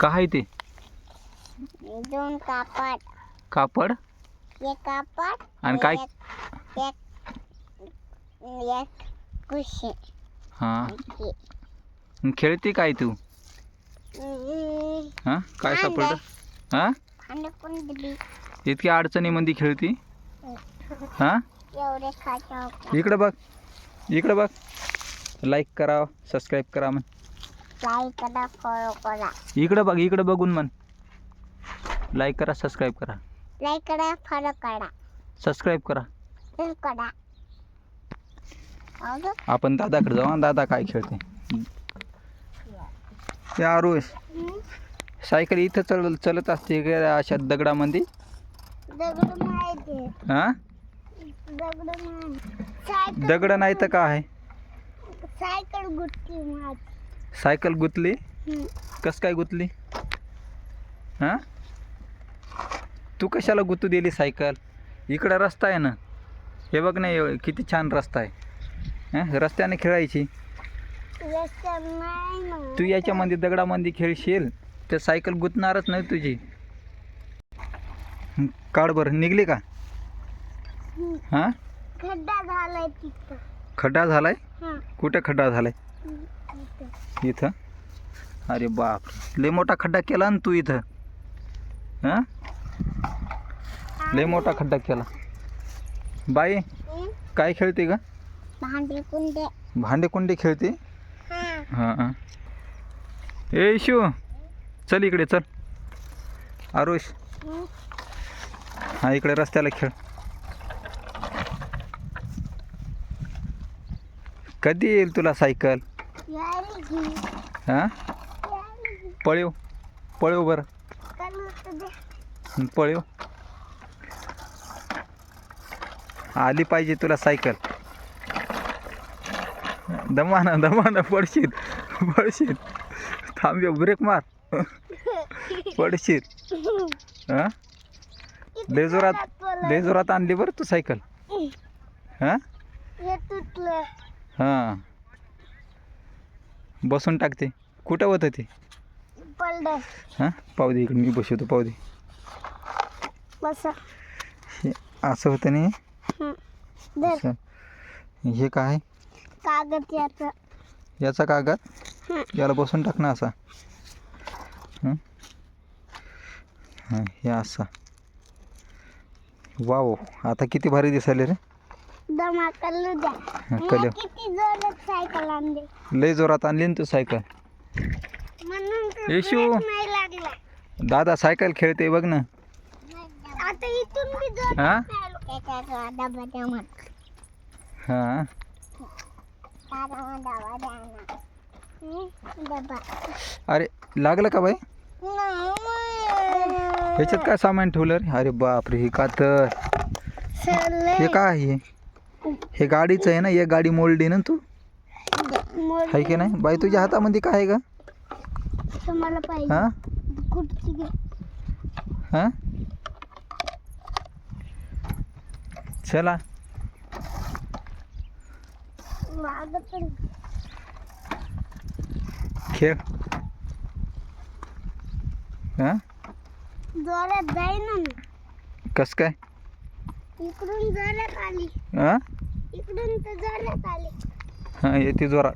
का आहे ते? दोन कापड. कापड? एक कापड आणि काय? एक कुशी. हां. मग खेळते काय तू? हां? काय. सापडलं? हां? इतक्या अडचणीमध्ये खेळती? हां? इकडं बघ. इकडं बघ. लाईक करा सबस्क्राईब करा म्हण. लाईक करा फॉलो करा. इकडं बघ इकडं बघून म्हण. लाईक करा सबस्क्राईब करा. लाईक करा फॉलो करा. सबस्क्राईब करा. शेअर करा. अगं आपण दादाकडे जाऊ हा, दादा काय खेळते आरुष. हं? सायकल इथं चल चलत असते का अशा दगडामध्ये? दगड माहिती हां? दगड माहिती. सायकल दगड नाही तर काय? सायकल गुटली माझी सायकल गुतली. कस काय गुतली? हां? तू कशाला गुतू दिली सायकल? इकडं रस्ता आहे ना. हे बघ ना एव- किती छान रस्ता आहे. हां? रस्त्याने खेळायची. नाही तू याच्यामध्ये दगडामध्ये खेळशील तर सायकल गुतणारच नाही तुझी. काढ बरं. निघली का? हं. खड्डा झालाय तिथं. खड्डा झालाय? कुठे खड्डा झालाय? इथं? अरे बाप लय मोठा खड्डा केला ना तू इथं. हां? लय मोठा खड्डा केला. बाई? काय खेळते का भांडी कुंडे. भांडे कुंडे खेळते? हां. हां ए इशू चल इकडे चल. आरुष. हं? इकडे रस्त्याला खेळ. कधी येईल तुला सायकल? हां? पळव. पळव बरं. पळव. आली पाहिजे तुला सायकल. दमाना दमाना पडशील पडशील थांब ब्रेक मार. पडशील हां? लय जोरात लय जोरात आणली बरं तू सायकल. हां? हे तुटलं. हां. बसून टाकते. कुठं होतं ते? हां? पाहू दे इकडे मी बसवतो पाहू दे. बसा. हे असं होतं नाही? हं. धर. असं. हे काय? कागद याचं. याचा कागद? हं. याला बसून टाक ना असा. हं? हां हे असा. वाव आता किती भारी दिसायले रे. द्या. किती जोरात सायकल आणली? लय जोरात आणली ना तू सायकल. येशू. दादा सायकल खेळते बघ ना. आता इथून जोरात हां? अरे लागलं का बाई. ह्याच्यात काय सामान ठेवलं रे? अरे बापरे हे का तर सरले. हे काय आहे? हे गाडीचं आहे ना एक गाडी मोडली ना तू? आहे की नाही? बाई तुझ्या हातामध्ये काय आहे का हां? हां? चला. खेळ. हां? कस काय? इकडून जोरात आली. हां? इकडून तर जोरात आली. हां येते जोरात.